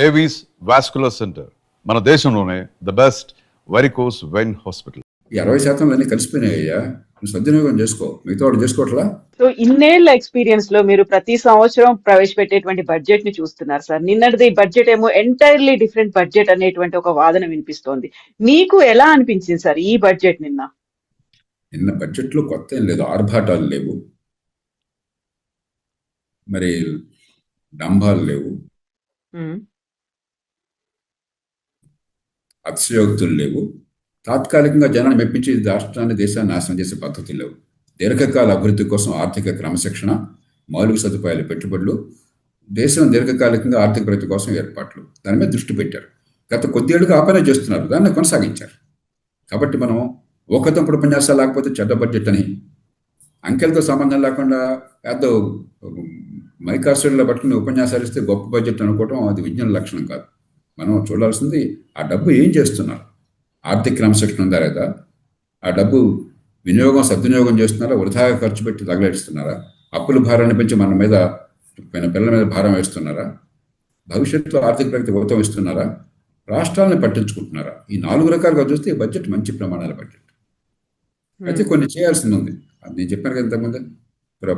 Avis vascular centre మన దేశంలోనే the best varicose vein hospital అరవై శాతంలో అన్ని కలిసిపోయినాయి అయ్యా నువ్వు సద్వినియోగం చేసుకో. మిగతా వాడు చేసుకోవట్లా సో ఇన్నేళ్ళ ఎక్స్పీరియన్స్లో మీరు ప్రతి సంవత్సరం ప్రవేశపెట్టేటువంటి బడ్జెట్ని చూస్తున్నారు సార్ నిన్నటిది బడ్జెట్ ఏమో ఎంటైర్లీ డిఫరెంట్ బడ్జెట్ అనేటువంటి ఒక వాదన వినిపిస్తోంది. మీకు ఎలా అనిపించింది సార్ ఈ బడ్జెట్ నిన్న? నిన్న బడ్జెట్లో కొత్త ఏం లేదు. ఆర్భాటాలు లేవు. మరి డంబాలు లేవు. ఉమ్, అతిశయోక్తులు లేవు. తాత్కాలికంగా జనాన్ని మెప్పించి రాష్ట్రాన్ని దేశాన్ని నాశనం చేసే పద్ధతులు లేవు. దీర్ఘకాల అభివృద్ధి కోసం ఆర్థిక క్రమశిక్షణ మౌలిక సదుపాయాల పెట్టుబడులు దేశం దీర్ఘకాలికంగా ఆర్థిక ప్రగతి కోసం ఏర్పాట్లు. దాని మీద దృష్టి పెట్టారు. గత కొద్దేళ్ళుగా ఆ పనే చేస్తున్నారు. దాన్ని కొనసాగించారు. కాబట్టి మనం ఒకతంపుడు ఉపన్యాసాలు లేకపోతే చెడ్డ బడ్జెట్ అని అంకెలతో సంబంధం లేకుండా పెద్ద మైకాసుల్లో పట్టుకుని ఉపన్యాసాలు ఇస్తే గొప్ప బడ్జెట్ అనుకోవటం అది విజ్ఞాన లక్షణం కాదు. మనం చూడాల్సింది ఆ డబ్బు ఏం చేస్తున్నారు? ఆర్థిక క్రమశిక్షణ ఉందా లేదా? ఆ డబ్బు వినియోగం సద్వినియోగం చేస్తున్నారా? వృధాగా ఖర్చు పెట్టి తగలేస్తున్నారా అప్పుల భారాన్ని పెంచి మన మీద మన పిల్లల మీద భారం వేస్తున్నారా? భవిష్యత్తులో ఆర్థిక ప్రగతి ఊతం ఇస్తున్నారా రాష్ట్రాలను పట్టించుకుంటున్నారా? ఈ నాలుగు రకాలుగా చూస్తే ఈ బడ్జెట్ మంచి ప్రమాణాల బడ్జెట్. అయితే కొన్ని చేయాల్సింది ఉంది. అది నేను చెప్పాను కదా ఇంతకుముందు.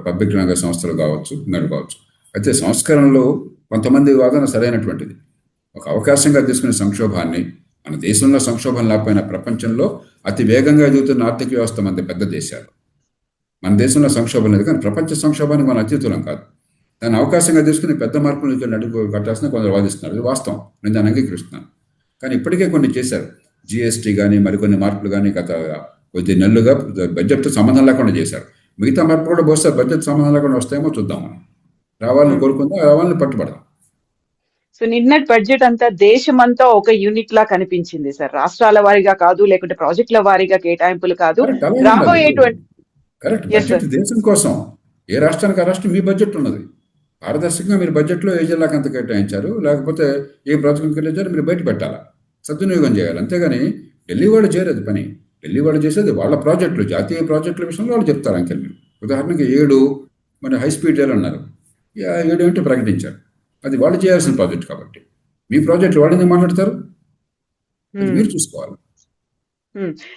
పబ్లిక్ రంగ సంస్థలు కావచ్చు ఇంకోటి కావచ్చు. అయితే సంస్కరణలో కొంతమంది వాదన సరైనటువంటిది. ఒక అవకాశంగా తీసుకునే సంక్షోభాన్ని మన దేశంలో సంక్షోభం లేకపోయినా ప్రపంచంలో అతి వేగంగా ఎదుగుతున్న ఆర్థిక వ్యవస్థ మన పెద్ద దేశాలు. మన దేశంలో సంక్షోభం లేదు కానీ ప్రపంచ సంక్షోభానికి మన అతీతులం కాదు. దాన్ని అవకాశంగా తీసుకుని పెద్ద మార్పులు అడుగు కట్టాల్సిన కొందరు వాదిస్తున్నారు. ఇది వాస్తవం. నేను దాన్ని అంగీకరిస్తున్నాను. కానీ ఇప్పటికే కొన్ని చేశారు. జిఎస్టీ కానీ మరికొన్ని మార్పులు కానీ గత కొద్ది నెలలుగా బడ్జెట్తో సంబంధం లేకుండా చేశారు. మిగతా మార్పులు కూడా బహుశా బడ్జెట్ సంబంధం లేకుండా వస్తాయేమో చూద్దాం మనం. రావాలని కోరుకుందాం రావాలని పట్టుబడదాం. సో నిన్నటి బడ్జెట్ అంతా దేశమంతా ఒక యూనిట్ లా కనిపించింది సార్. రాష్ట్రాల వారీగా కాదు లేకుంటే ప్రాజెక్టుల వారీగా కేటాయింపులు కాదు. రాబోయేటువంటి బడ్జెట్ దేశం కోసం ఏ రాష్ట్రానికి ఆ రాష్ట్రం మీ బడ్జెట్ ఉన్నది? పారదర్శకంగా మీరు బడ్జెట్లో ఏ జిల్లాకి అంత కేటాయించారు? లేకపోతే ఏ ప్రాజెక్ట్ కేటాయించారు మీరు బయట పెట్టాలా? సద్వినియోగం చేయాలి. అంతేగాని ఢిల్లీ వాళ్ళు చేయలేదు పని. ఢిల్లీ వాళ్ళు చేసేది వాళ్ళ ప్రాజెక్టులు జాతీయ ప్రాజెక్టుల విషయంలో వాళ్ళు చెప్తారు అంకెల్. మీరు ఉదాహరణకి ఏడు మన హై స్పీడ్ రైలు అన్నారు. ఏడు ఏంటో ప్రకటించారు? అది వాళ్ళు చేయాల్సిన ప్రాజెక్ట్ కాబట్టి. మీ ప్రాజెక్టులు వాళ్ళు ఎందుకు మాట్లాడతారు. మీరు చూసుకోవాలి.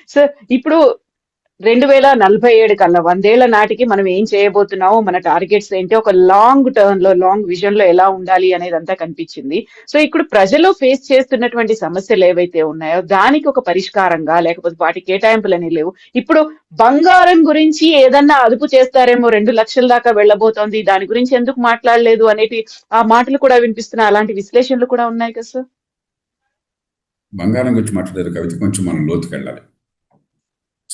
సార్ ఇప్పుడు రెండు వేల నలభై ఏడు కల్లా వందేళ్ళ నాటికి మనం ఏం చేయబోతున్నామో మన టార్గెట్స్ ఏంటి ఒక లాంగ్ టర్మ్లో లాంగ్ విజన్లో ఎలా ఉండాలి అనేది అంతా కనిపించింది. సో ఇప్పుడు ప్రజలు ఫేస్ చేస్తున్నటువంటి సమస్యలు ఏవైతే ఉన్నాయో దానికి ఒక పరిష్కారంగా లేకపోతే వాటి కేటాయింపులు అనేవి లేవు. ఇప్పుడు బంగారం గురించి ఏదన్నా అదుపు చేస్తారేమో రెండు లక్షల దాకా వెళ్ళబోతోంది దాని గురించి ఎందుకు మాట్లాడలేదు అనేటి ఆ మాటలు కూడా వినిపిస్తున్నాయి. అలాంటి విశ్లేషణలు కూడా ఉన్నాయి కదా సార్? బంగారం గురించి మాట్లాడారు కవిత కొంచెం మనం లోతుకెళ్ళాలి.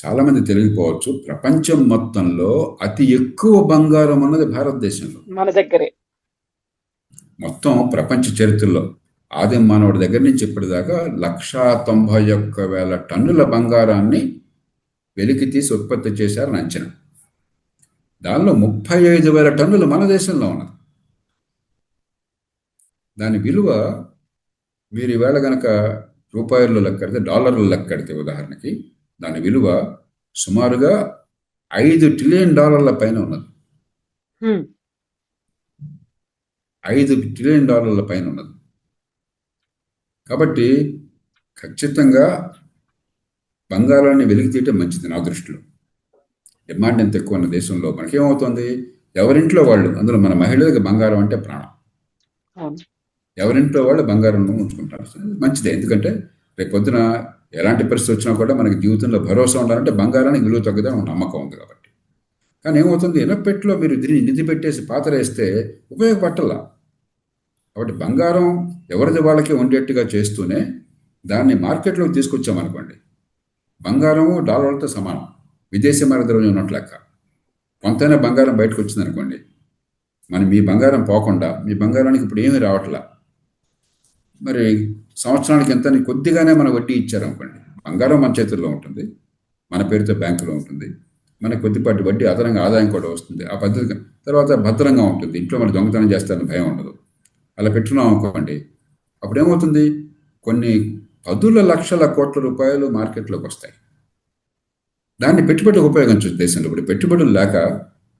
చాలామంది తెలియకపోవచ్చు ప్రపంచం మొత్తంలో అతి ఎక్కువ బంగారం ఉన్నది భారతదేశంలో. మన దగ్గరే. మొత్తం ప్రపంచ చరిత్రలో. ఆదిమ మానవుడి దగ్గర నుంచి ఇప్పటిదాకా లక్షా తొంభై ఒక్క వేల టన్నుల బంగారాన్ని వెలికి తీసి ఉత్పత్తి చేశారని అంచనా. దానిలో ముప్పై ఐదు వేల టన్నులు మన దేశంలో ఉన్నది. దాని విలువ మీరు ఈవేళ గనక రూపాయల్లో లెక్కడితే డాలర్లు లెక్కడితే ఉదాహరణకి దాని విలువ సుమారుగా ఐదు ట్రిలియన్ డాలర్ల పైన ఉన్నది. ఐదు ట్రిలియన్ డాలర్ల పైన ఉన్నది. కాబట్టి ఖచ్చితంగా బంగారాన్ని వెలికి తీయటం మంచిది నా దృష్టిలో. డిమాండ్ ఎంత ఎక్కువ ఉన్న దేశంలో మనకేమవుతుంది? ఎవరింట్లో వాళ్ళు అందులో మన మహిళలకు బంగారం అంటే ప్రాణం. ఎవరింట్లో వాళ్ళు బంగారం ఉంచుకుంటారు. మంచిదే. ఎందుకంటే రేపు పొద్దున ఎలాంటి పరిస్థితి వచ్చినా కూడా మనకి జీవితంలో భరోసా ఉండాలంటే బంగారానికి విలువ తగ్గదని నమ్మకం ఉంది కాబట్టి. కానీ ఏమవుతుంది? ఎనపెట్లో మీరు దీన్ని నిధి పెట్టేసి పాతరేస్తే ఉపయోగపట్టలా కాబట్టి బంగారం ఎవరిది వాళ్ళకి ఉండేట్టుగా చేస్తూనే దాన్ని మార్కెట్లోకి తీసుకొచ్చామనుకోండి. బంగారము డాలర్లతో సమానం. విదేశీ మరద్రవ్యం ఉన్నట్లు లెక్క. కొంతైనా బంగారం బయటకు వచ్చింది అనుకోండి మరి మీ బంగారం పోకుండా మీ బంగారానికి ఇప్పుడు ఏమీ రావట్లా? మరి సంవత్సరానికి ఎంత అని కొద్దిగానే మన వడ్డీ ఇచ్చారనుకోండి బంగారం మన చేతుల్లో ఉంటుంది. మన పేరుతో బ్యాంకులో ఉంటుంది. మన కొద్దిపాటి వడ్డీ అదనంగా ఆదాయం కూడా వస్తుంది. ఆ పద్ధతి తర్వాత భద్రంగా ఉంటుంది. ఇంట్లో మన దొంగతనం చేస్తారని భయం ఉండదు. అలా పెట్టున్నాం అనుకోండి అప్పుడు ఏమవుతుంది? కొన్ని పదుల లక్షల కోట్ల రూపాయలు మార్కెట్లోకి వస్తాయి. దాన్ని పెట్టుబడి ఉపయోగించవచ్చు దేశంలో ఇప్పుడు పెట్టుబడులు లేక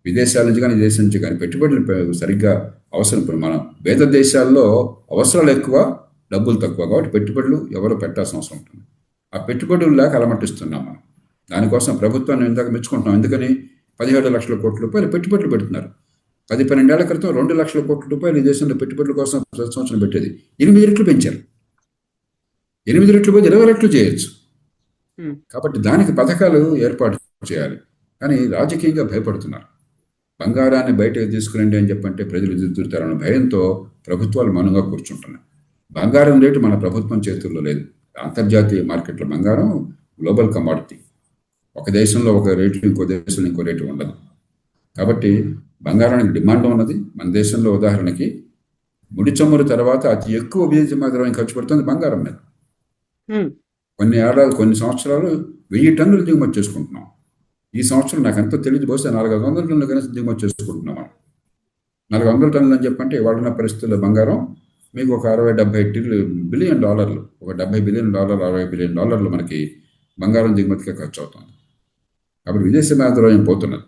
విదేశాల నుంచి కానీ దేశం నుంచి కానీ పెట్టుబడులు సరిగ్గా అవసరం. ఇప్పుడు మనం వేద దేశాల్లో అవసరాలు ఎక్కువ డబ్బులు తక్కువ కాబట్టి పెట్టుబడులు ఎవరు పెట్టాల్సిన అవసరం ఉంటుంది. ఆ పెట్టుబడులు లేక అలమటిస్తున్నాం మనం. దానికోసం ప్రభుత్వాన్ని ఇందాక మెచ్చుకుంటున్నాం. ఎందుకని? పదిహేడు లక్షల కోట్ల రూపాయలు పెట్టుబడులు పెడుతున్నారు. పది పన్నెండేళ్ళ క్రితం రెండు లక్షల కోట్ల రూపాయలు ఈ దేశంలో పెట్టుబడుల కోసం ప్రతి సంవత్సరం పెట్టేది. ఎనిమిది రెట్లు పెంచారు. ఎనిమిది రెట్లు పోతే ఇరవై రెట్లు చేయొచ్చు. కాబట్టి దానికి పథకాలు ఏర్పాటు చేయాలి. కానీ రాజకీయంగా భయపడుతున్నారు. బంగారాన్ని బయటకు తీసుకురండి అని చెప్పంటే ప్రజలు ఎదురుతారన్న భయంతో ప్రభుత్వాలు మౌనంగా కూర్చుంటున్నాయి. బంగారం రేటు మన ప్రభుత్వం చేతుల్లో లేదు. అంతర్జాతీయ మార్కెట్లో బంగారం గ్లోబల్ కమాడిటీ. ఒక దేశంలో ఒక రేటు ఇంకో దేశంలో ఇంకో రేటు ఉండదు. కాబట్టి బంగారానికి డిమాండ్ ఉన్నది. మన దేశంలో ఉదాహరణకి ముడి చమురు తర్వాత అతి ఎక్కువ విదేశీ ద్రవ్యం ఖర్చు పెడుతుంది బంగారం మీద. కొన్ని ఏడాది కొన్ని సంవత్సరాలు వెయ్యి టన్నులు దిగుమతి చేసుకుంటున్నాం. ఈ సంవత్సరం నాకు ఎంతో తెలియదు. బహుశా నాలుగు వందల టన్నులు కనీసం దిగుమతి చేసుకుంటున్నాం నాలుగు వందల టన్నులు అని చెప్పంటే ఇవాళ పరిస్థితుల్లో బంగారం మీకు ఒక అరవై డెబ్బై బిలియన్ డాలర్లు ఒక డెబ్బై బిలియన్ డాలర్లు అరవై బిలియన్ డాలర్లు మనకి బంగారం దిగుమతిగా ఖర్చు అవుతుంది కాబట్టి విదేశీ ద్రవ్యం పోతున్నది.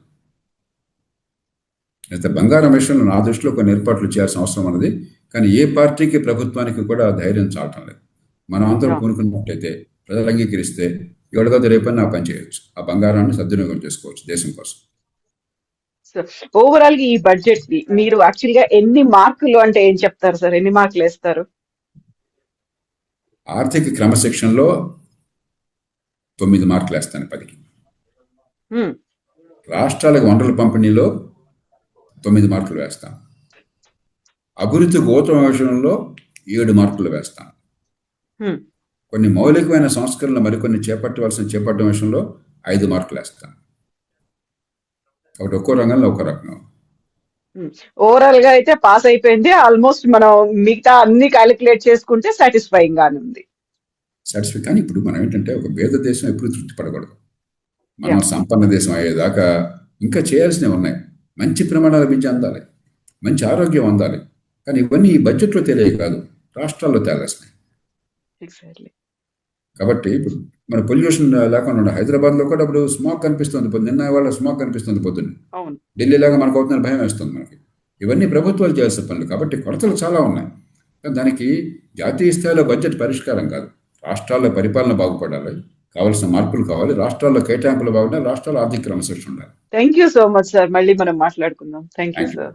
అయితే బంగారం విషయంలో నా దృష్టిలో కొన్ని ఏర్పాట్లు చేయాల్సిన అవసరం ఉన్నది. కానీ ఏ పార్టీకి ప్రభుత్వానికి కూడా ధైర్యం చాలటం లేదు. మనం అందరం కొనుక్కున్నట్టయితే ప్రజలు అంగీకరిస్తే ఎవరికైతే రేపని నా పని చేయొచ్చు. ఆ బంగారాన్ని సద్వినియోగం చేసుకోవచ్చు దేశం కోసం. ఓవరాల్గా ఈ బడ్జెట్ని మీరు యాక్చువల్గా ఎన్ని మార్కులు అంటే ఏం చెప్తారు సార్? ఎన్ని మార్కులు వేస్తారు? ఆర్థిక క్రమశిక్షణలో తొమ్మిది మార్కులు వేస్తాను పదికి. రాష్ట్రాలకు వనరుల పంపిణీలో తొమ్మిది మార్కులు వేస్తాను. అభివృద్ధి గోత్రం విషయంలో ఏడు మార్కులు వేస్తాను. హ్మ్. కొన్ని మౌలికమైన సంస్కరణలు మరికొన్ని చేపట్టవలసిన చేపట్టడం విషయంలో ఐదు మార్కులు వేస్తాను. ఒకటి ఒక్కో రంగంలో ఒక రకం. ఓవరాల్గా అయితే పాస్ అయిపోయింది. ఆల్మోస్ట్ మనం మిగతా అన్ని క్యాలిక్యులేట్ చేసుకుంటే సాటిస్ఫైయింగ్ గానే ఉంది. సాటిస్ఫై కానీ ఇప్పుడు మనం ఏంటంటే ఒక భేద దేశం ఎప్పుడు తృప్తి పడకూడదు. మనం సంపన్న దేశం అయ్యేదాకా ఇంకా చేయాల్సినవి ఉన్నాయి. మంచి ప్రమాణాల విద్య అందాలి. మంచి ఆరోగ్యం అందాలి. కానీ ఇవన్నీ ఈ బడ్జెట్లో తెలియదు కాదు. రాష్ట్రాల్లో తేలాల్సినాయి ఎగ్జాక్ట్లీ కాబట్టి ఇప్పుడు మన పొల్యూషన్ లేకుండా ఉండాలి. హైదరాబాద్లో కూడా ఇప్పుడు స్మాగ్ కనిపిస్తుంది నిన్న వాళ్ళ స్మాగ్ కనిపిస్తుంది పొద్దున్న. ఢిల్లీ లాగా మనకు అవుతున్న భయం వేస్తుంది మనకి. ఇవన్నీ ప్రభుత్వాలు చేయాల్సిన పనులు కాబట్టి కొరతలు చాలా ఉన్నాయి. దానికి జాతీయ స్థాయిలో బడ్జెట్ పరిష్కారం కాదు. రాష్ట్రాల్లో పరిపాలన బాగుపడాలి. కావాల్సిన మార్పులు కావాలి. రాష్ట్రాల్లో కేటాయింపులు బాగుండాలి. రాష్ట్రాల్లో ఆర్థిక క్రమశిక్షణ ఉండాలి. Thank you so much sir మళ్ళీ మనం మాట్లాడుకుందాం. Thank you. Sir